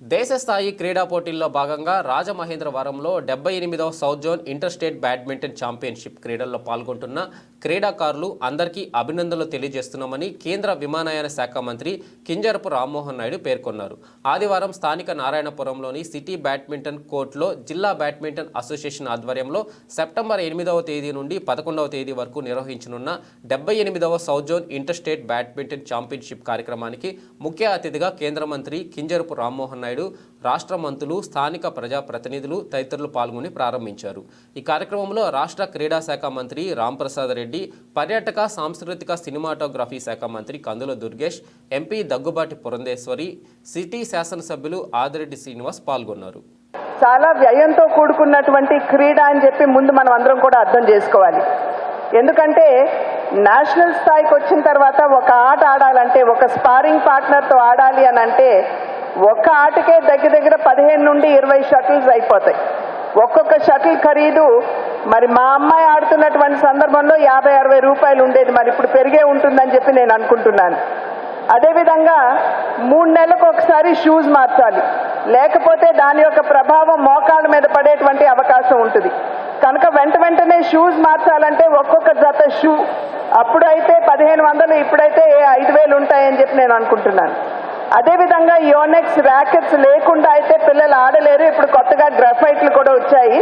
దేశ స్థాయి క్రీడా పోటీల్లో భాగంగా రాజమహేంద్రవరంలో డెబ్బై ఎనిమిదవ south zone inter state badminton championship క్రీడల్లో పాల్గొంటున్న క్రీడాకారులు అందరికీ అభినందనలు తెలియజేస్తున్నామని కేంద్ర విమానయాన శాఖ మంత్రి కింజరపు రామ్మోహన్ నాయుడు పేర్కొన్నారు. ఆదివారం స్థానిక నారాయణపురంలోని సిటీ బ్యాడ్మింటన్ కోర్టులో జిల్లా బ్యాడ్మింటన్ అసోసియేషన్ ఆధ్వర్యంలో సెప్టెంబర్ ఎనిమిదవ తేదీ నుండి పదకొండవ తేదీ వరకు నిర్వహించనున్న డెబ్బై ఎనిమిదవ south zone inter state badminton championship కార్యక్రమానికి ముఖ్య అతిథిగా కేంద్ర మంత్రి కింజరపు రామ్మోహన్ నాయుడు రాష్ట్ర మంత్రులు స్థానిక ప్రజాప్రతినిధులు తదితరులు పాల్గొని ప్రారంభించారు. ఈ కార్యక్రమంలో రాష్ట్ర క్రీడా శాఖ మంత్రి రాంప్రసాద్ రెడ్డి పర్యాటక సాంస్కృతిక సినిమాటోగ్రఫీ శాఖ మంత్రి కందుల దుర్గేష్ ఎంపీ దగ్గుబాటి పురంధేశ్వరి సిటీ శాసనసభ్యులు ఆదిరెడ్డి శ్రీనివాస్ పాల్గొన్నారు. చాలా వ్యయంతో కూడుకున్నటువంటి క్రీడ అని చెప్పి ముందు మనం అందరం కూడా అర్థం చేసుకోవాలి. ఎందుకంటే నేషనల్ స్థాయికి వచ్చిన తర్వాత ఒక ఆట ఆడాలంటే ఒక స్పారింగ్ పార్ట్నర్తో ఆడాలి అని అంటే ఒక్క ఆటకే దగ్గర దగ్గర పదిహేను నుండి ఇరవై షటిల్స్ అయిపోతాయి. ఒక్కొక్క షటిల్ ఖరీదు. మరి మా అమ్మాయి ఆడుతున్నటువంటి సందర్భంలో యాభై అరవై రూపాయలు ఉండేది. మరి ఇప్పుడు పెరిగే ఉంటుందని చెప్పి నేను అనుకుంటున్నాను. అదేవిధంగా మూడు నెలలకు ఒకసారి షూస్ మార్చాలి. లేకపోతే దాని యొక్క ప్రభావం మోకాళ్ళ మీద పడేటువంటి అవకాశం ఉంటుంది. కనుక వెంట వెంటనే షూస్ మార్చాలంటే ఒక్కొక్క జత షూ. అప్పుడైతే పదిహేను వందలు ఇప్పుడైతే ఐదు వేలు ఉంటాయని చెప్పి నేను అనుకుంటున్నాను. అదేవిధంగా యోనెక్స్ ర్యాకెట్స్ లేకుండా అయితే పిల్లలు ఆడలేరు. ఇప్పుడు కొత్తగా గ్రఫైట్లు కూడా వచ్చాయి.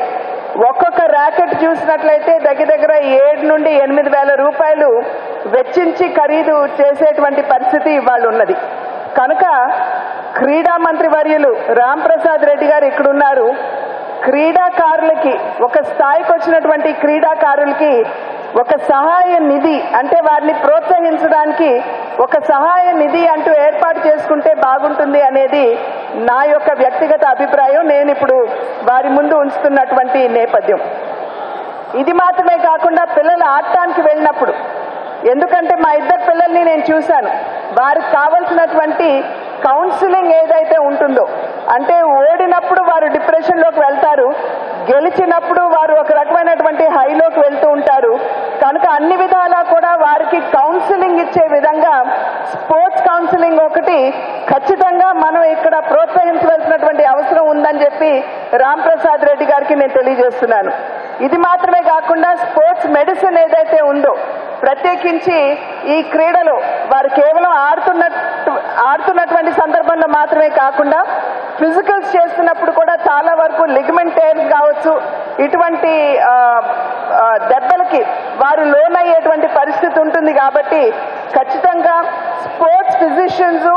ఒక్కొక్క ర్యాకెట్ చూసినట్లయితే దగ్గర దగ్గర ఏడు నుండి ఎనిమిది వేల రూపాయలు వెచ్చించి ఖరీదు చేసేటువంటి పరిస్థితి ఇవాళ ఉన్నది. కనుక క్రీడా మంత్రి వర్యులు రామ్ ప్రసాద్ రెడ్డి గారు ఇక్కడున్నారు. క్రీడాకారులకి ఒక స్థాయికి వచ్చినటువంటి క్రీడాకారులకి ఒక సహాయ నిధి అంటే వారిని ప్రోత్సహించడానికి ఒక సహాయ నిధి అంటూ ఏర్పాటు చేసుకుంటే బాగుంటుంది అనేది నా యొక్క వ్యక్తిగత అభిప్రాయం. నేను ఇప్పుడు వారి ముందు ఉంచుతున్నటువంటి నేపథ్యం. ఇది మాత్రమే కాకుండా పిల్లలు ఆడటానికి వెళ్ళినప్పుడు ఎందుకంటే మా ఇద్దరు పిల్లల్ని నేను చూశాను. వారికి కావలసినటువంటి కౌన్సిలింగ్ ఏదైతే ఉంటుందో అంటే ఓడినప్పుడు వారు డిప్రెషన్లోకి వెళ్తారు. గెలిచినప్పుడు వారు ఒక రకమైనటువంటి హైలోకి వెళ్తూ ఉంటారు. కనుక అన్ని విధాలా కూడా వారికి కౌన్సిలింగ్ ఇచ్చే విధంగా స్పోర్ట్స్ కౌన్సిలింగ్ ఒకటి ఖచ్చితంగా మనం ఇక్కడ ప్రోత్సహించవలసినటువంటి అవసరం ఉందని చెప్పి రామ్ ప్రసాద్ రెడ్డి గారికి నేను తెలియజేస్తున్నాను. ఇది మాత్రమే కాకుండా స్పోర్ట్స్ మెడిసిన్ ఏదైతే ఉందో ప్రత్యేకించి ఈ క్రీడలు వారు కేవలం ఆడుతున్నట్టు ఆడుతున్నటువంటి సందర్భంలో మాత్రమే కాకుండా ఫిజికల్స్ చేస్తున్నప్పుడు చాలా వరకు లిగమెంట్ టైర్స్ కావచ్చు. ఇటువంటి దెబ్బలకి వారు లోన్ అయ్యేటువంటి పరిస్థితి ఉంటుంది కాబట్టి ఖచ్చితంగా స్పోర్ట్స్ ఫిజిషియన్స్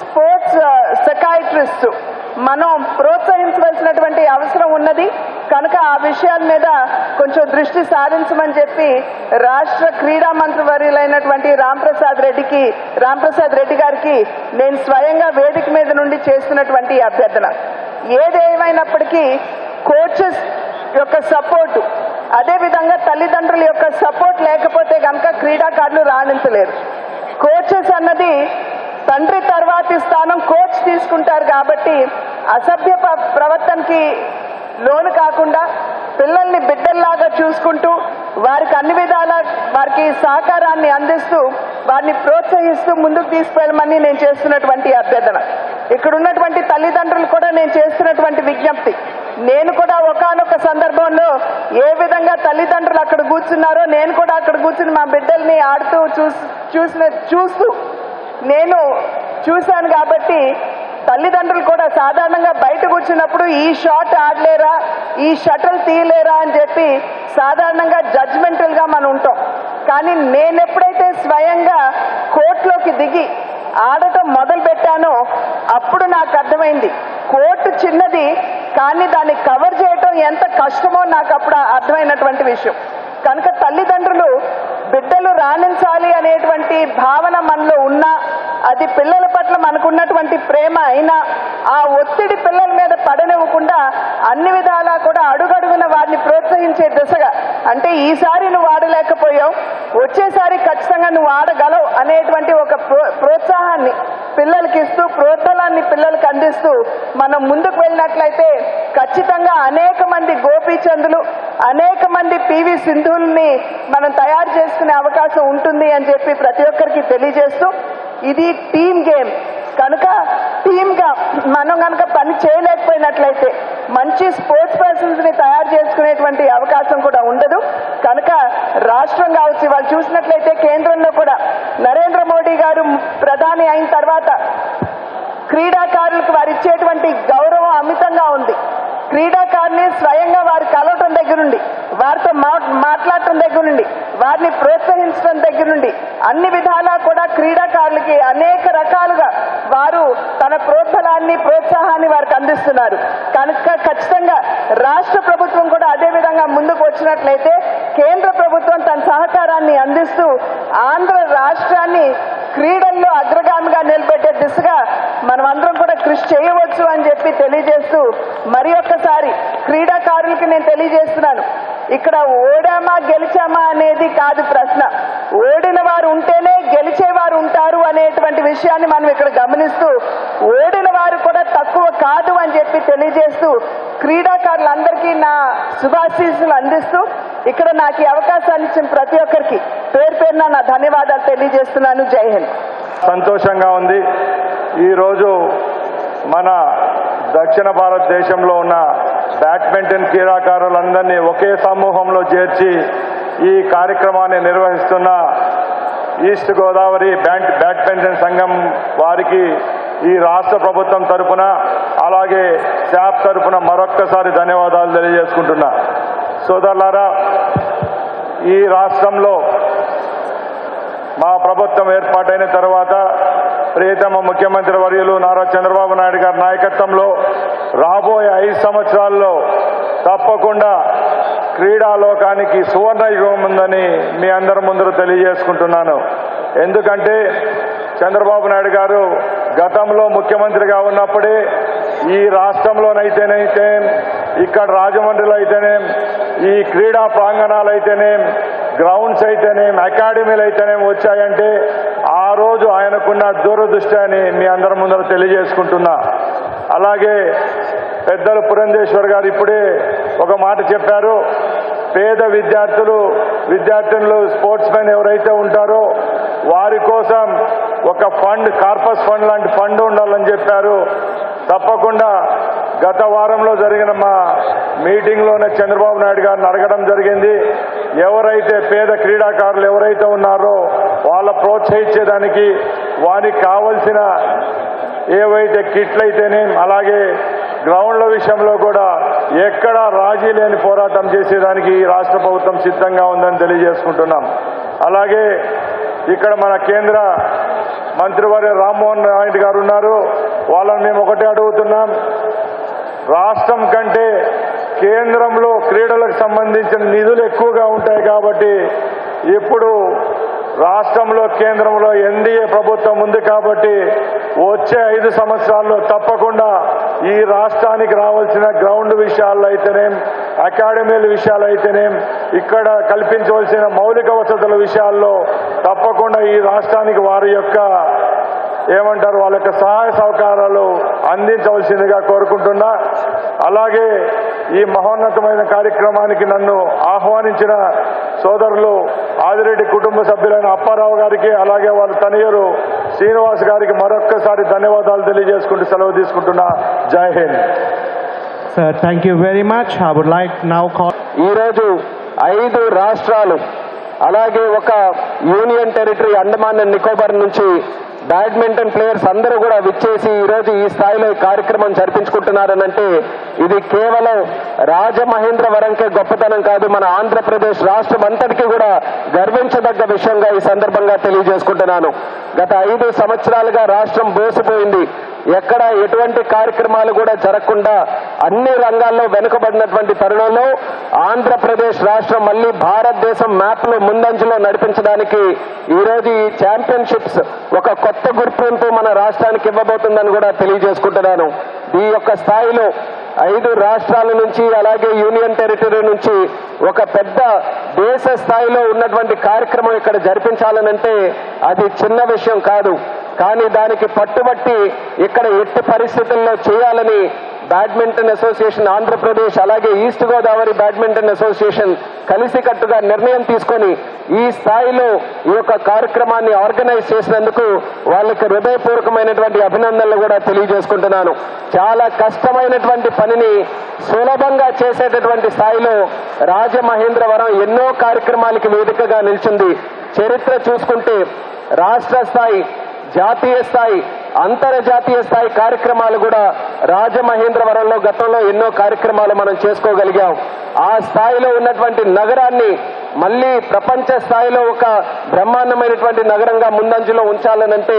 స్పోర్ట్స్ సెకాయిట్రిస్ట్ మనం ప్రోత్సహించవలసినటువంటి అవసరం ఉన్నది. కనుక ఆ విషయాల మీద కొంచెం దృష్టి సారించమని చెప్పి రాష్ట్ర క్రీడా మంత్రి వర్యులైనటువంటి రాంప్రసాద్ రెడ్డికి రాంప్రసాద్ రెడ్డి గారికి నేను స్వయంగా వేదిక మీద నుండి చేస్తున్నటువంటి అభ్యర్థన. ఏదేమైనప్పటికీ కోచెస్ యొక్క సపోర్టు అదేవిధంగా తల్లిదండ్రుల యొక్క సపోర్ట్ లేకపోతే కనుక క్రీడాకారులు రాణించలేరు. కోచెస్ అన్నది తండ్రి తర్వాతి స్థానం కోచ్ తీసుకుంటారు కాబట్టి అసభ్య ప్రవర్తనకి లోను కాకుండా పిల్లల్ని బిడ్డల్లాగా చూసుకుంటూ వారికి అన్ని విధాల వారికి సహకారాన్ని అందిస్తూ వారిని ప్రోత్సహిస్తూ ముందుకు తీసుకెళ్ళమని నేను చేస్తున్నటువంటి అభ్యర్థన. ఇక్కడ ఉన్నటువంటి తల్లిదండ్రులు కూడా నేను చేస్తున్నటువంటి విజ్ఞప్తి. నేను కూడా ఒకానొక సందర్భంలో ఏ విధంగా తల్లిదండ్రులు అక్కడ కూర్చున్నారో నేను కూడా అక్కడ కూర్చుని మా బిడ్డల్ని ఆడుతూ చూసి చూసిన చూస్తూ నేను చూశాను కాబట్టి తల్లిదండ్రులు కూడా సాధారణంగా బయట కూర్చున్నప్పుడు ఈ షాట్ ఆడలేరా ఈ షటిల్ తీయలేరా అని చెప్పి సాధారణంగా జడ్జ్మెంటల్గా మనం ఉంటాం. కానీ నేను ఎప్పుడైతే స్వయంగా కోర్టులోకి దిగి ఆడటం మొదలు పెట్టానో అప్పుడు నాకు అర్థమైంది. కోర్టు చిన్నది కానీ దాన్ని కవర్ చేయటం ఎంత కష్టమో నాకు అప్పుడు అర్థమైనటువంటి విషయం. కనుక తల్లిదండ్రులు బిడ్డలు రాణించాలి అనేటువంటి భావన మనలో ఉన్నా అది పిల్లల పట్ల మనకున్నటువంటి ప్రేమ అయినా ఆ ఒత్తిడి పిల్లల మీద పడనివ్వకుండా అన్ని విధాలా కూడా అడుగడుగున వారిని ప్రోత్సహించే దిశగా అంటే ఈసారి నువ్వు ఆడలేకపోయావు. వచ్చేసారి ఖచ్చితంగా నువ్వు ఆడగలవు అనేటువంటి ఒక ప్రో- ప్రోత్సాహాన్ని పిల్లలకి ఇస్తూ ప్రోత్సాహాన్ని పిల్లలకు అందిస్తూ మనం ముందుకు వెళ్ళినట్లయితే ఖచ్చితంగా అనేక మంది గోపీచందులు అనేక మంది పివి సింధుల్ని మనం తయారు చేసుకునే అవకాశం ఉంటుంది అని చెప్పి ప్రతి ఒక్కరికి తెలియజేస్తూ ఇది టీమ్ గేమ్. కనుక టీమ్గా మనం కనుక పని చేయలేకపోయినట్లయితే మంచి స్పోర్ట్స్ పర్సన్స్ని తయారు చేసుకునేటువంటి అవకాశం కూడా ఉండదు. కనుక రాష్ట్రం కావచ్చు వాళ్ళు చూసినట్లయితే కేంద్రంలో కూడా నరేంద్ర మోడీ గారు ప్రధాని అయిన తర్వాత క్రీడాకారులకు వారు ఇచ్చేటువంటి గౌరవం అమితంగా ఉంది. క్రీడాకారుని స్వయంగా వారు కలవటం దగ్గర నుండి వారితో మాట్లాడటం దగ్గర నుండి వారిని ప్రోత్సహించడం దగ్గర నుండి అన్ని విధాలా కూడా క్రీడాకారులకి అనేక రకాలుగా వారు తన ప్రోత్సాహాన్ని ప్రోత్సాహాన్ని వారికి అందిస్తున్నారు. కనుక ఖచ్చితంగా రాష్ట్ర ప్రభుత్వం కూడా అదే విధంగా ముందుకు వచ్చినట్లయితే కేంద్ర ప్రభుత్వం తన సహకారాన్ని అందిస్తూ ఆంధ్ర రాష్ట్రాన్ని క్రీడల్లో అగ్రగామిగా నిలబెట్టే దిశగా మనమందరం కూడా కృషి చేయవచ్చు అని చెప్పి తెలియజేస్తూ మరి ఒక్కసారి క్రీడాకారులకి నేను తెలియజేస్తున్నాను. ఇక్కడ ఓడామా గెలిచామా అనేది కాదు ప్రశ్న. ఓడిన వారు ఉంటేనే గెలిచేవారు ఉంటారు అనేటువంటి విషయాన్ని మనం ఇక్కడ గమనిస్తూ ఓడిన వారు కూడా తక్కువ కాదు అని చెప్పి తెలియజేస్తూ క్రీడాకారులందరికీ నా శుభాశీస్సులు అందిస్తూ ఇక్కడ నాకు ఈ అవకాశాన్ని ఇచ్చిన ప్రతి ఒక్కరికి పేరు పేరున నా ధన్యవాదాలు తెలియజేస్తున్నాను. జై హింద్. సంతోషంగా ఉంది. ఈరోజు మన దక్షిణ భారతదేశంలో ఉన్న బ్యాడ్మింటన్ క్రీడాకారులందరినీ ఒకే సమూహంలో చేర్చి ఈ కార్యక్రమాన్ని నిర్వహిస్తున్న ఈస్ట్ గోదావరి బ్యాంక్ బ్యాడ్మింటన్ సంఘం వారికి ఈ రాష్ట్ర ప్రభుత్వం తరపున అలాగే శాప్ తరపున మరొక్కసారి ధన్యవాదాలు తెలియజేసుకుంటున్నా. సోదరులారా ఈ రాష్ట్రంలో మా ప్రభుత్వం ఏర్పాటైన తర్వాత ప్రియతమ ముఖ్యమంత్రి వర్యులు నారా చంద్రబాబు నాయుడు గారి నాయకత్వంలో రాబోయే ఐదు సంవత్సరాల్లో తప్పకుండా క్రీడాలోకానికి సువర్ణ యుగం ఉందని మీ అందరి ముందర తెలియజేసుకుంటున్నాను. ఎందుకంటే చంద్రబాబు నాయుడు గారు గతంలో ముఖ్యమంత్రిగా ఉన్నప్పుడే ఈ రాష్ట్రంలోనైతేనైతే ఇక్కడ రాజమండ్రిలో అయితేనే ఈ క్రీడా ప్రాంగణాలు అయితేనే గ్రౌండ్స్ అయితేనేం అకాడమీలు అయితేనేం వచ్చాయంటే ఆ రోజు ఆయనకున్న దూరదృష్టి అని మీ అందరి ముందర తెలియజేసుకుంటున్నా. అలాగే పెద్దలు పురంధేశ్వర్ గారు ఇప్పుడే ఒక మాట చెప్పారు. పేద విద్యార్థులు విద్యార్థినులు స్పోర్ట్స్ మెన్ ఎవరైతే ఉంటారో వారి కోసం ఒక ఫండ్ కార్పస్ ఫండ్ లాంటి ఫండ్ ఉండాలని చెప్పారు. తప్పకుండా గత వారంలో జరిగిన మా మీటింగ్లోనే చంద్రబాబు నాయుడు గారిని అడగడం జరిగింది. ఎవరైతే పేద క్రీడాకారులు ఎవరైతే ఉన్నారో వాళ్ళ ప్రోత్సహించేదానికి వారికి కావలసిన ఏవైతే కిట్లు అయితేనే అలాగే గ్రౌండ్ల విషయంలో కూడా ఎక్కడ రాజీ లేని పోరాటం చేసేదానికి ఈ రాష్ట్ర ప్రభుత్వం సిద్ధంగా ఉందని తెలియజేసుకుంటున్నాం. అలాగే ఇక్కడ మన కేంద్ర మంత్రివర్య రామ్మోహన్ నాయుడు గారు ఉన్నారు. వాళ్ళని మేము ఒకటే అడుగుతున్నాం. రాష్ట్రం కంటే కేంద్రంలో క్రీడలకు సంబంధించిన నిధులు ఎక్కువగా ఉంటాయి కాబట్టి ఇప్పుడు రాష్ట్రంలో కేంద్రంలో ఎన్డీఏ ప్రభుత్వం ఉంది కాబట్టి వచ్చే ఐదు సంవత్సరాల్లో తప్పకుండా ఈ రాష్ట్రానికి రావాల్సిన గ్రౌండ్ విషయాల్లో అయితేనేం అకాడమీల విషయాలు అయితేనేం ఇక్కడ కల్పించవలసిన మౌలిక వసతుల విషయాల్లో తప్పకుండా ఈ రాష్ట్రానికి వారి యొక్క ఏమంటారు వాళ్ళ యొక్క సహాయ సహకారాలు అందించవలసిందిగా కోరుకుంటున్నా. అలాగే ఈ మహోన్నతమైన కార్యక్రమానికి నన్ను ఆహ్వానించిన సోదరులు ఆదిరెడ్డి కుటుంబ సభ్యులైన అప్పారావు గారికి అలాగే వాళ్ళ తనయురు శ్రీనివాస్ గారికి మరొక్కసారి ధన్యవాదాలు తెలియజేసుకుంటూ సెలవు తీసుకుంటున్నా Jai Hind Sir, thank you very much. I would like now call. ఈరోజు ఐదు రాష్ట్రాలు అలాగే ఒక union territory Andaman and Nicobar నుంచి బ్యాడ్మింటన్ ప్లేయర్స్ అందరూ కూడా విచ్చేసి ఈరోజు ఈ స్థాయిలో ఈ కార్యక్రమం జరిపించుకుంటున్నారనంటే ఇది కేవలం రాజమహేంద్రవరంకే గొప్పతనం కాదు. మన ఆంధ్రప్రదేశ్ రాష్ట్రం అంతటికీ కూడా గర్వించదగ్గ విషయంగా ఈ సందర్భంగా తెలియజేసుకుంటున్నాను. గత ఐదు సంవత్సరాలుగా రాష్ట్రం బోసిపోయింది. ఎక్కడ ఎటువంటి కార్యక్రమాలు కూడా జరగకుండా అన్ని రంగాల్లో వెనుకబడినటువంటి తరుణంలో ఆంధ్రప్రదేశ్ రాష్ట్రం మళ్ళీ భారతదేశం మ్యాప్లో ముందంజలో నడిపించడానికి ఈరోజు ఈ ఛాంపియన్షిప్స్ ఒక కొత్త గుర్తింపు మన రాష్ట్రానికి ఇవ్వబోతుందని కూడా తెలియజేసుకుంటున్నాను. ఈ యొక్క స్థాయిలో ఐదు రాష్ట్రాల నుంచి అలాగే యూనియన్ టెరిటరీ నుంచి ఒక పెద్ద దేశ స్థాయిలో ఉన్నటువంటి కార్యక్రమం ఇక్కడ జరిపించాలనంటే అది చిన్న విషయం కాదు. కానీ దానికి పట్టుబట్టి ఇక్కడ ఎట్టి పరిస్థితుల్లో చేయాలని బ్యాడ్మింటన్ అసోసియేషన్ ఆంధ్రప్రదేశ్ అలాగే ఈస్ట్ గోదావరి బ్యాడ్మింటన్ అసోసియేషన్ కలిసికట్టుగా నిర్ణయం తీసుకొని ఈ స్థాయిలో ఈ యొక్క కార్యక్రమాన్ని ఆర్గనైజ్ చేసినందుకు వాళ్ళకి హృదయపూర్వకమైనటువంటి అభినందనలు కూడా తెలియజేసుకుంటున్నాను. చాలా కష్టమైనటువంటి పనిని సులభంగా చేసేటటువంటి స్థాయిలో రాజమహేంద్రవరం ఎన్నో కార్యక్రమాలకి వేదికగా నిలిచింది. చరిత్ర చూసుకుంటే రాష్ట్ర స్థాయి జాతీయ స్థాయి అంతర్జాతీయ స్థాయి కార్యక్రమాలు కూడా రాజమహేంద్రవరంలో గతంలో ఎన్నో కార్యక్రమాలు మనం చేసుకోగలిగాం. ఆ స్థాయిలో ఉన్నటువంటి నగరాన్ని మళ్ళీ ప్రపంచ స్థాయిలో ఒక బ్రహ్మాండమైనటువంటి నగరంగా ముందంజలో ఉంచాలనంటే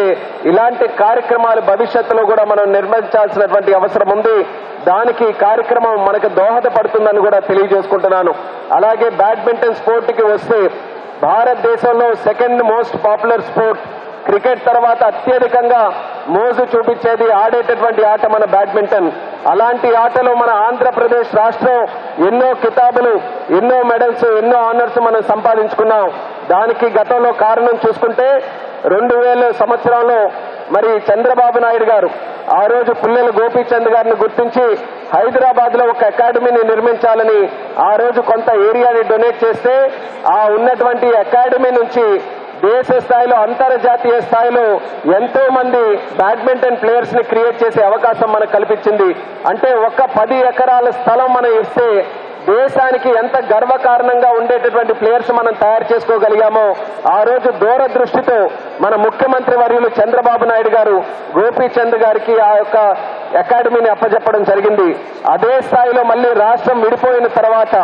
ఇలాంటి కార్యక్రమాలు భవిష్యత్తులో కూడా మనం నిర్మించాల్సినటువంటి అవసరం ఉంది. దానికి కార్యక్రమం మనకు దోహదపడుతుందని కూడా తెలియజేసుకుంటున్నాను. అలాగే బ్యాడ్మింటన్ స్పోర్ట్కి వస్తే భారతదేశంలో second most popular sport cricket తర్వాత అత్యధికంగా మోజు చూపించేది ఆడేటటువంటి ఆట మన బ్యాడ్మింటన్. అలాంటి ఆటలో మన ఆంధ్రప్రదేశ్ రాష్ట్రం ఎన్నో కితాబులు ఎన్నో మెడల్స్ ఎన్నో ఆనర్స్ మనం సంపాదించుకున్నాం. దానికి గతంలో కారణం చూసుకుంటే రెండు వేల సంవత్సరంలో మరి చంద్రబాబు నాయుడు గారు ఆ రోజు పుల్లెల గోపీచంద్ గారిని గుర్తించి హైదరాబాద్లో ఒక అకాడమీని నిర్మించాలని ఆ రోజు కొంత ఏరియాని డొనేట్ చేస్తే ఆ ఉన్నటువంటి అకాడమీ నుంచి దేశ స్థాయిలో అంతర్జాతీయ స్థాయిలో ఎంతో మంది బ్యాడ్మింటన్ ప్లేయర్స్ని క్రియేట్ చేసే అవకాశం మనకు కల్పించింది. అంటే ఒక పది ఎకరాల స్థలం మనం ఇస్తే దేశానికి ఎంత గర్వకారణంగా ఉండేటటువంటి ప్లేయర్స్ మనం తయారు చేసుకోగలిగామో ఆ రోజు దూరదృష్టితో మన ముఖ్యమంత్రి వర్యులు చంద్రబాబు నాయుడు గారు గోపీచంద్ గారికి ఆ యొక్క అకాడమీని అప్పజెప్పడం జరిగింది. అదే స్థాయిలో మళ్ళీ రాష్ట్రం విడిపోయిన తర్వాత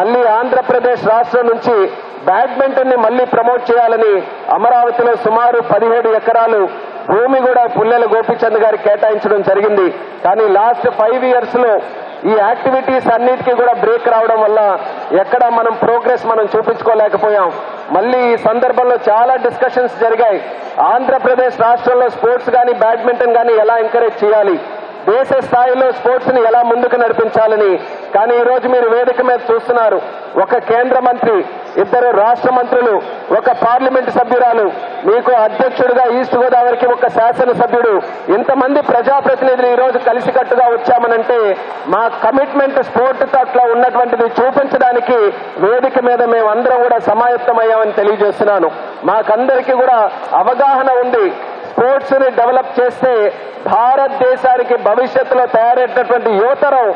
మళ్ళీ ఆంధ్రప్రదేశ్ రాష్ట్రం నుంచి బ్యాడ్మింటన్ని మళ్ళీ ప్రమోట్ చేయాలని అమరావతిలో సుమారు పదిహేడు ఎకరాలు భూమి కూడా పుల్లెల గోపీచంద్ గారికి కేటాయించడం జరిగింది. కానీ లాస్ట్ ఫైవ్ ఇయర్స్లో ఈ యాక్టివిటీస్ అన్నిటికీ కూడా బ్రేక్ రావడం వల్ల ఎక్కడ మనం ప్రోగ్రెస్ మనం చూపించుకోలేకపోయాం. మళ్ళీ ఈ సందర్భంలో చాలా డిస్కషన్స్ జరిగాయి. ఆంధ్రప్రదేశ్ రాష్ట్రంలో స్పోర్ట్స్ కానీ బ్యాడ్మింటన్ కానీ ఎలా ఎంకరేజ్ చేయాలి? దేశ స్థాయిలో స్పోర్ట్స్ని ఎలా ముందుకు నడిపించాలని. కానీ ఈ రోజు మీరు వేదిక మీద చూస్తున్నారు. ఒక కేంద్ర మంత్రి ఇద్దరు రాష్ట్ర మంత్రులు ఒక పార్లమెంట్ సభ్యురాలు మీకు అధ్యక్షుడిగా ఈస్ట్ గోదావరికి ఒక శాసనసభ్యుడు ఇంతమంది ప్రజాప్రతినిధులు ఈ రోజు కలిసికట్టుగా వచ్చామనంటే మా కమిట్మెంట్ స్పోర్ట్ అట్లా ఉన్నటువంటిది చూపించడానికి వేదిక మీద మేమందరం కూడా సమాయత్తమయ్యామని తెలియజేస్తున్నాను. మాకందరికీ కూడా అవగాహన ఉంది. స్పోర్ట్స్ని డెవలప్ చేస్తే భారతదేశానికి భవిష్యత్తులో తయారైనటువంటి యువతరం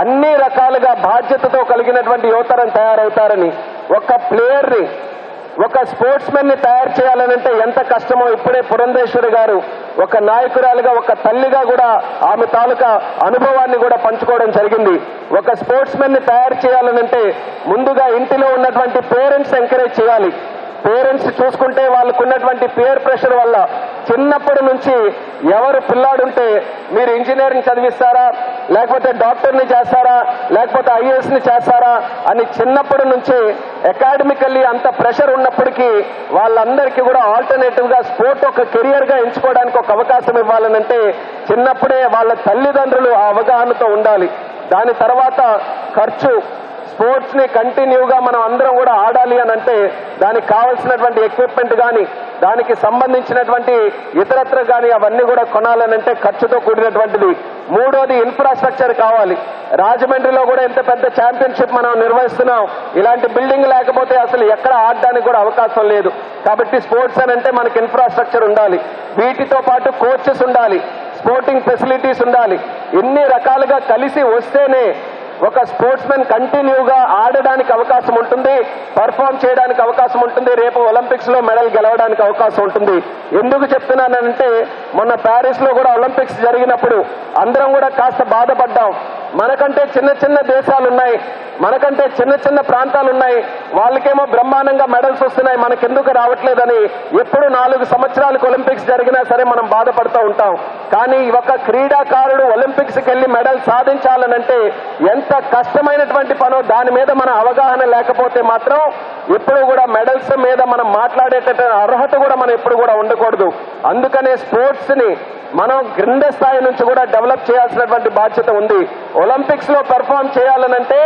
అన్ని రకాలుగా బాధ్యతతో కలిగినటువంటి యువతరం తయారవుతారని ఒక ప్లేయర్ని ఒక స్పోర్ట్స్ మెన్ని తయారు చేయాలనంటే ఎంత కష్టమో ఇప్పుడే పురంధేశ్వరి గారు ఒక నాయకురాలుగా ఒక తల్లిగా కూడా ఆమె తాలూకా అనుభవాన్ని కూడా పంచుకోవడం జరిగింది. ఒక స్పోర్ట్స్ మెన్ని తయారు చేయాలనంటే ముందుగా ఇంటిలో ఉన్నటువంటి పేరెంట్స్ ఎంకరేజ్ చేయాలి. పేరెంట్స్ చూసుకుంటే వాళ్ళకున్నటువంటి పేర్ ప్రెషర్ వల్ల చిన్నప్పటి నుంచి ఎవరు పిల్లాడుంటే మీరు ఇంజనీరింగ్ చదివిస్తారా? లేకపోతే డాక్టర్ని చేస్తారా? లేకపోతే ఐఏఎస్ని చేస్తారా? అని చిన్నప్పటి నుంచి అకాడమికల్లీ అంత ప్రెషర్ ఉన్నప్పటికీ వాళ్ళందరికీ కూడా ఆల్టర్నేటివ్గా స్పోర్ట్ ఒక కెరియర్గా ఎంచుకోవడానికి ఒక అవకాశం ఇవ్వాలనంటే చిన్నప్పుడే వాళ్ళ తల్లిదండ్రులు ఆ అవగాహనతో ఉండాలి. దాని తర్వాత ఖర్చు స్పోర్ట్స్ని కంటిన్యూగా మనం అందరం కూడా ఆడాలి అని అంటే దానికి కావాల్సినటువంటి ఎక్విప్మెంట్ కానీ దానికి సంబంధించినటువంటి ఇతరత్ర కానీ అవన్నీ కూడా కొనాలనంటే ఖర్చుతో కూడినటువంటిది. మూడోది ఇన్ఫ్రాస్ట్రక్చర్ కావాలి. రాజమండ్రిలో కూడా ఎంత పెద్ద ఛాంపియన్షిప్ మనం నిర్వహిస్తున్నాం. ఇలాంటి బిల్డింగ్ లేకపోతే అసలు ఎక్కడ ఆడడానికి కూడా అవకాశం లేదు. కాబట్టి స్పోర్ట్స్ అని అంటే మనకి ఇన్ఫ్రాస్ట్రక్చర్ ఉండాలి. వీటితో పాటు కోచెస్ ఉండాలి. స్పోర్టింగ్ ఫెసిలిటీస్ ఉండాలి. ఎన్ని రకాలుగా కలిసి వస్తేనే ఒక స్పోర్ట్స్ మెన్ కంటిన్యూగా ఆడడానికి అవకాశం ఉంటుంది పర్ఫామ్ చేయడానికి అవకాశం ఉంటుంది రేపు ఒలింపిక్స్లో మెడల్ గెలవడానికి అవకాశం ఉంటుంది. ఎందుకు చెప్తున్నానంటే మొన్న ప్యారిస్లో కూడా ఒలింపిక్స్ జరిగినప్పుడు అందరం కూడా కాస్త బాధపడ్డాం. మనకంటే చిన్న చిన్న దేశాలు ఉన్నాయి మనకంటే చిన్న చిన్న ప్రాంతాలు ఉన్నాయి వాళ్ళకేమో బ్రహ్మాండంగా మెడల్స్ వస్తున్నాయి. మనకెందుకు రావట్లేదని ఎప్పుడు నాలుగు సంవత్సరాలకు ఒలింపిక్స్ జరిగినా సరే మనం బాధపడుతూ ఉంటాం. కానీ ఒక క్రీడాకారుడు ఒలింపిక్స్కి వెళ్ళి మెడల్ సాధించాలనంటే ఎంత కష్టమైనటువంటి పనో దాని మీద మన అవగాహన లేకపోతే మాత్రం ఎప్పుడు కూడా మెడల్స్ మీద మనం మాట్లాడేటటువంటి అర్హత కూడా మనం ఎప్పుడు కూడా ఉండకూడదు. అందుకనే స్పోర్ట్స్ని మనం క్రింద స్థాయి నుంచి కూడా డెవలప్ చేయాల్సినటువంటి బాధ్యత ఉంది. ఒలింపిక్స్లో పెర్ఫామ్ చేయాలనంటే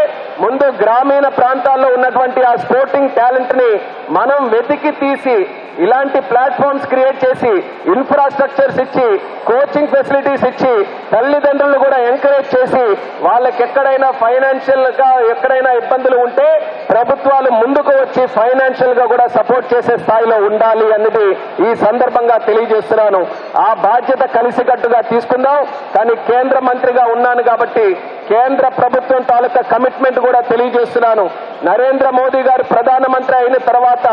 ముందు గ్రామీణ ప్రాంతాల్లో ఉన్నటువంటి ఆ స్పోర్టింగ్ టాలెంట్ని మనం వెతికి తీసి ఇలాంటి ప్లాట్ఫామ్స్ క్రియేట్ చేసి ఇన్ఫ్రాస్ట్రక్చర్స్ ఇచ్చి కోచింగ్ ఫెసిలిటీస్ ఇచ్చి తల్లిదండ్రులు కూడా ఎంకరేజ్ చేసి వాళ్ళకి ఎక్కడైనా ఫైనాన్షియల్గా ఎక్కడైనా ఇబ్బందులు ఉంటే ప్రభుత్వాలు ముందుకు వచ్చి ఫైనాన్షియల్గా కూడా సపోర్ట్ చేసే స్థాయిలో ఉండాలి అన్నది ఈ సందర్భంగా తెలియజేస్తున్నాను. ఆ బాధ్యత కలిసికట్టుగా తీసుకుందాం. కానీ కేంద్ర మంత్రిగా ఉన్నాను కాబట్టి కేంద్ర ప్రభుత్వం తాలూకా కమిట్మెంట్ కూడా తెలియజేస్తున్నాను. నరేంద్ర మోదీ గారు ప్రధానమంత్రి అయిన తర్వాత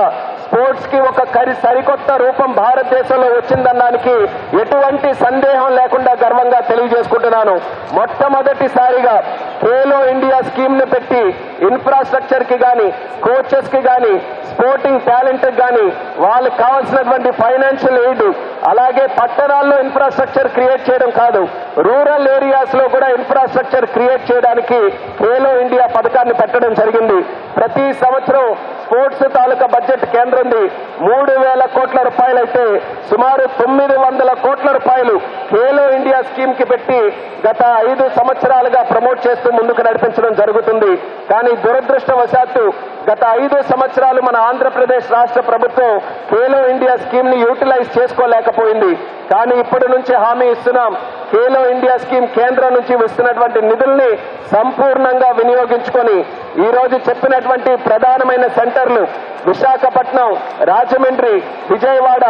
స్పోర్ట్స్కి ఒక కరి సరికొత్త రూపం భారతదేశంలో వచ్చిందన్నానికి ఎటువంటి సందేహం లేకుండా గర్వంగా తెలియజేసుకుంటున్నాను. మొట్టమొదటిసారిగా ఖేలో ఇండియా స్కీమ్ని పెట్టి ఇన్ఫ్రాస్ట్రక్చర్కి గాని కోచెస్కి గాని స్పోర్టింగ్ టాలెంట్కి గాని వాళ్ళకి కావాల్సినటువంటి ఫైనాన్షియల్ ఎయిడ్ అలాగే పట్టణాల్లో ఇన్ఫ్రాస్ట్రక్చర్ క్రియేట్ చేయడం కాదు. రూరల్ ఏరియాస్లో కూడా ఇన్ఫ్రాస్ట్రక్చర్ క్రియేట్ చేయడానికి ఖేలో ఇండియా పథకాన్ని పెట్టడం జరిగింది. ప్రతి సంవత్సరం స్పోర్ట్స్ తాలూకా బడ్జెట్ కేంద్రంది మూడు వేల కోట్ల రూపాయలైతే సుమారు తొమ్మిది వందల కోట్ల రూపాయలు ఖేలో ఇండియా స్కీమ్కి పెట్టి గత ఐదు సంవత్సరాలుగా ప్రమోట్ చేస్తూ ముందుకు నడిపించడం జరుగుతుంది. కానీ దురదృష్టవశాత్తు గత ఐదు సంవత్సరాలు మన ఆంధ్రప్రదేశ్ రాష్ట్ర ప్రభుత్వం ఖేలో ఇండియా స్కీమ్ని యూటిలైజ్ చేసుకోలేకపోయింది. కానీ ఇప్పటి నుంచి హామీ ఇస్తున్నాం. ఖేలో ఇండియా స్కీమ్ కేంద్రం నుంచి వస్తున్నటువంటి నిధుల్ని సంపూర్ణంగా వినియోగించుకొని ఈ రోజు చెప్పినటువంటి ప్రధానమైన సెంటర్లు విశాఖపట్నం రాజమండ్రి విజయవాడ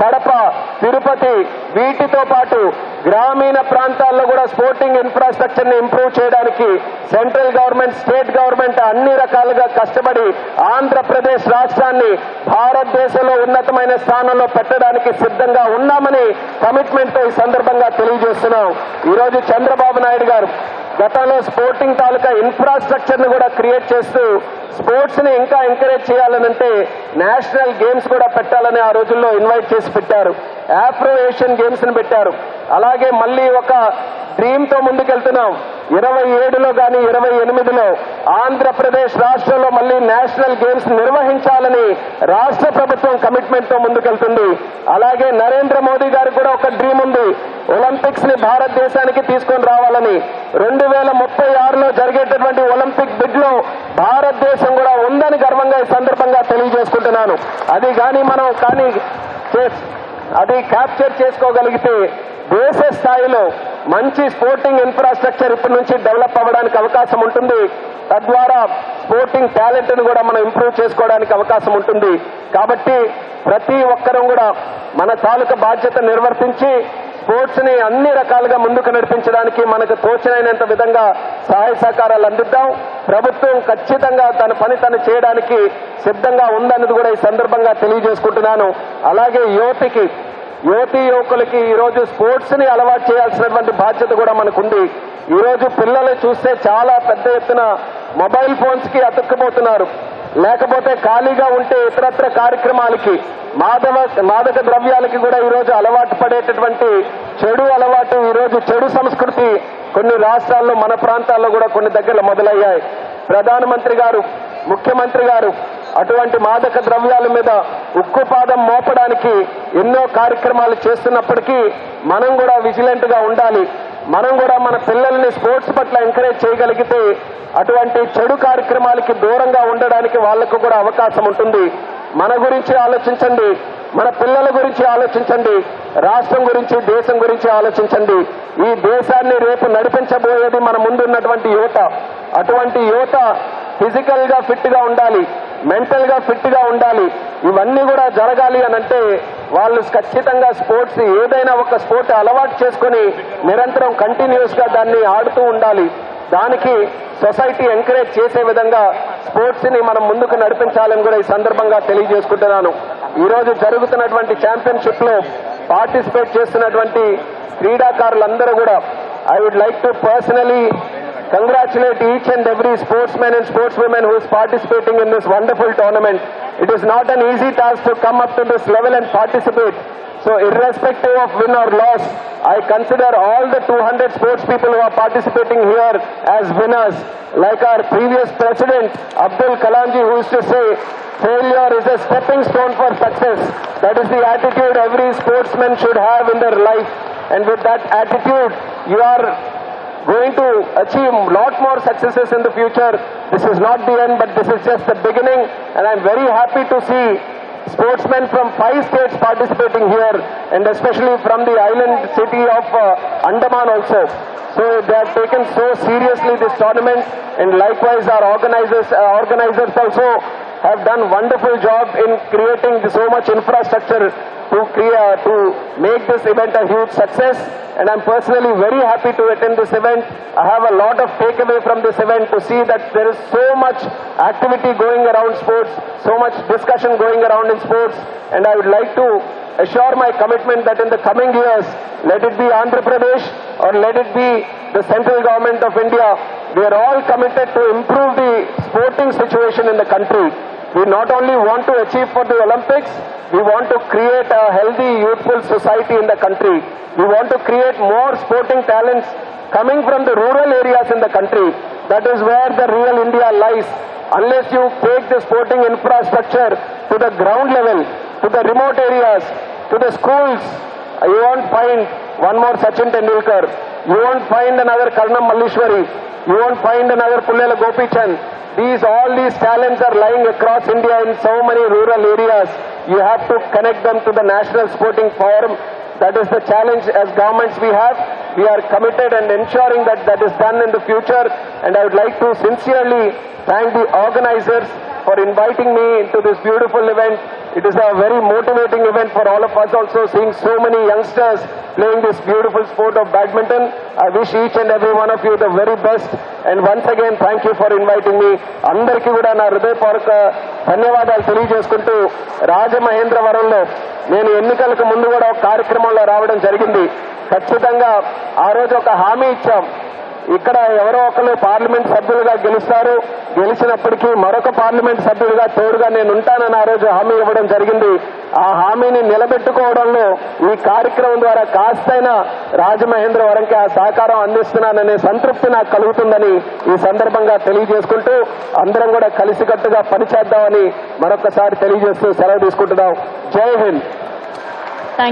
కడప తిరుపతి వీటితో పాటు గ్రామీణ ప్రాంతాల్లో కూడా స్పోర్టింగ్ ఇన్ఫ్రాస్ట్రక్చర్ని ఇంప్రూవ్ చేయడానికి సెంట్రల్ గవర్నమెంట్ స్టేట్ గవర్నమెంట్ అన్ని రకాలుగా కష్టపడి ఆంధ్రప్రదేశ్ రాష్ట్రాన్ని భారతదేశంలో ఉన్నతమైన స్థానంలో పెట్టడానికి సిద్ధంగా ఉన్నామని కమిట్మెంట్తో ఈ సందర్భంగా తెలియజేస్తున్నాం. ఈ రోజు చంద్రబాబు నాయుడు గారు గతంలో స్పోర్టింగ్ తాలూకా ఇన్ఫ్రాస్ట్రక్చర్ని కూడా క్రియేట్ చేస్తూ స్పోర్ట్స్ని ఇంకా ఎంకరేజ్ చేయాలనంటే నేషనల్ గేమ్స్ కూడా పెట్టాలని ఆ రోజుల్లో ఇన్వైట్ చేసి పెట్టారు. ఆఫ్రో ఏషియన్ గేమ్స్ని పెట్టారు. అలాగే మళ్ళీ ఒక డ్రీమ్తో ముందుకెళ్తున్నాం. ఇరవై ఏడులో గాని ఇరవై ఎనిమిదిలో ఆంధ్రప్రదేశ్ రాష్ట్రంలో మళ్ళీ నేషనల్ గేమ్స్ నిర్వహించాలని రాష్ట్ర ప్రభుత్వం కమిట్మెంట్తో ముందుకెళ్తుంది. అలాగే నరేంద్ర మోదీ గారికి కూడా ఒక డ్రీమ్ ఉంది. ఒలింపిక్స్ని భారతదేశానికి తీసుకొని రావాలని రెండు వేల ముప్పై ఆరులో జరిగేటటువంటి ఒలింపిక్ బిడ్లో భారతదేశం కూడా ఉందని గర్వంగా ఈ సందర్భంగా తెలియజేసుకుంటున్నాను. అది కానీ మనం కానీ అది క్యాప్చర్ చేసుకోగలిగితే దేశ స్థాయిలో మంచి స్పోర్టింగ్ ఇన్ఫ్రాస్ట్రక్చర్ ఇప్పటి నుంచి డెవలప్ అవ్వడానికి అవకాశం ఉంటుంది. తద్వారా స్పోర్టింగ్ టాలెంట్ను కూడా మనం ఇంప్రూవ్ చేసుకోవడానికి అవకాశం ఉంటుంది. కాబట్టి ప్రతి ఒక్కరూ కూడా మన తాలూకా బాధ్యత నిర్వర్తించి స్పోర్ట్స్ని అన్ని రకాలుగా ముందుకు నడిపించడానికి మనకు తోచినైనంత విధంగా సహాయ సహకారాలు అందిద్దాం. ప్రభుత్వం ఖచ్చితంగా తన పని తను చేయడానికి సిద్ధంగా ఉందన్నది కూడా ఈ సందర్భంగా తెలియజేసుకుంటున్నాను. అలాగే యువతికి యువతి యువకులకి ఈరోజు స్పోర్ట్స్ని అలవాటు చేయాల్సినటువంటి బాధ్యత కూడా మనకుంది. ఈరోజు పిల్లలు చూస్తే చాలా పెద్ద ఎత్తున మొబైల్ ఫోన్స్కి అతుక్కుపోతున్నారు. లేకపోతే ఖాళీగా ఉంటే ఇతరత్ర కార్యక్రమాలకి మాదవ మాదక ద్రవ్యాలకి కూడా ఈరోజు అలవాటు పడేటటువంటి చెడు అలవాటు ఈరోజు చెడు సంస్కృతి కొన్ని రాష్ట్రాల్లో మన ప్రాంతాల్లో కూడా కొన్ని దగ్గర మొదలయ్యాయి. ప్రధానమంత్రి గారు ముఖ్యమంత్రి గారు అటువంటి మాదక ద్రవ్యాల మీద ఉక్కుపాదం మోపడానికి ఎన్నో కార్యక్రమాలు చేస్తున్నప్పటికీ మనం కూడా విజిలెంట్గా ఉండాలి. మనం కూడా మన పిల్లల్ని స్పోర్ట్స్ పట్ల ఎంకరేజ్ చేయగలిగితే అటువంటి చెడు కార్యక్రమాలకి దూరంగా ఉండడానికి వాళ్ళకు కూడా అవకాశం ఉంటుంది. మన గురించి ఆలోచించండి. మన పిల్లల గురించి ఆలోచించండి. రాష్ట్రం గురించి దేశం గురించి ఆలోచించండి. ఈ దేశాన్ని రేపు నడిపించబోయేది మన ముందున్నటువంటి యువత. అటువంటి యువత ఫిజికల్గా ఫిట్గా ఉండాలి మెంటల్గా ఫిట్గా ఉండాలి ఇవన్నీ కూడా జరగాలి అని అంటే వాళ్ళు ఖచ్చితంగా స్పోర్ట్స్ ఏదైనా ఒక స్పోర్ట్ అలవాటు చేసుకొని నిరంతరం కంటిన్యూస్గా దాన్ని ఆడుతూ ఉండాలి. దానికి సొసైటీ ఎంకరేజ్ చేసే విధంగా స్పోర్ట్స్ని మనం ముందుకు నడిపించాలని కూడా ఈ సందర్భంగా తెలియజేసుకుంటున్నాను. ఈ రోజు జరుగుతున్నటువంటి ఛాంపియన్షిప్లో పార్టిసిపేట్ చేస్తున్నటువంటి క్రీడాకారులందరూ కూడా I would like to personally congratulate each and every sportsman and sportswoman who is participating in this wonderful tournament. It is not an easy task to come up to this level and participate. So irrespective of win or loss, I consider all the 200 sports people who are participating here as winners. Like our previous president, Abdul Kalamji, who used to say, failure is a stepping stone for success. That is the attitude every sportsman should have in their life. And with that attitude, you are going to achieve lot more successes in the future. This is not the end, but this is just the beginning, and I'm very happy to see sportsmen from five states participating here, and especially from the island city of uh, Andaman also. So they have taken so seriously this tournament, and likewise our organizers, uh, organizers also have done wonderful job in creating so much infrastructure to create, to make this event a huge success. And I'm personally very happy to attend this event. I have a lot of takeaway from this event to see that there is so much activity going around sports, so much discussion going around in sports. And I would like to assure my commitment that in the coming years, let it be Andhra Pradesh or let it be the central government of India, we are all committed to improve the sporting situation in the country. We not only want to achieve for the Olympics, we want to create a healthy, youthful society in the country. We want to create more sporting talents coming from the rural areas in the country. That is where the real India lies. Unless you take the sporting infrastructure to the ground level, to the remote areas, to the schools, you won't find one more Sachin Tendulkar. You won't find another Karnam Malleshwari. You won't find another Pullela Gopichand. These, all these talents are lying across India in so many rural areas. You have to connect them to the National Sporting Forum. That is the challenge as governments we have. We are committed and ensuring that that is done in the future. And I would like to sincerely thank the organizers for inviting me into this beautiful event. It is a very motivating event for all of us also seeing so many youngsters playing this beautiful sport of badminton. I wish each and every one of you the very best. And once again, thank you for inviting me. అందరికీ కూడా నా హృదయపూర్వక ధన్యవాదాలు తెలియజేసుకుంటూ రాజమహేంద్రవరంలో నేను ఎన్నికలకు ముందు కూడా ఒక కార్యక్రమంలో రావడం జరిగింది ఖచ్చితంగా ఆ రోజు ఒక హామీ ఇచ్చాం ఇక్కడ ఎవరో ఒకరు పార్లమెంట్ సభ్యులుగా గెలుస్తారు. గెలిచినప్పటికీ మరొక పార్లమెంట్ సభ్యులుగా తోడుగా నేను ఉంటానని ఆ రోజు హామీ ఇవ్వడం జరిగింది. ఆ హామీని నిలబెట్టుకోవడంలో ఈ కార్యక్రమం ద్వారా కాస్తైనా రాజమహేంద్రవరంకి ఆ సహకారం అందిస్తున్నాననే సంతృప్తి నాకు కలుగుతుందని ఈ సందర్భంగా తెలియజేసుకుంటూ అందరం కూడా కలిసికట్టుగా పనిచేద్దామని మరొకసారి తెలియజేస్తూ సెలవు తీసుకుంటున్నాం. జై హింద్.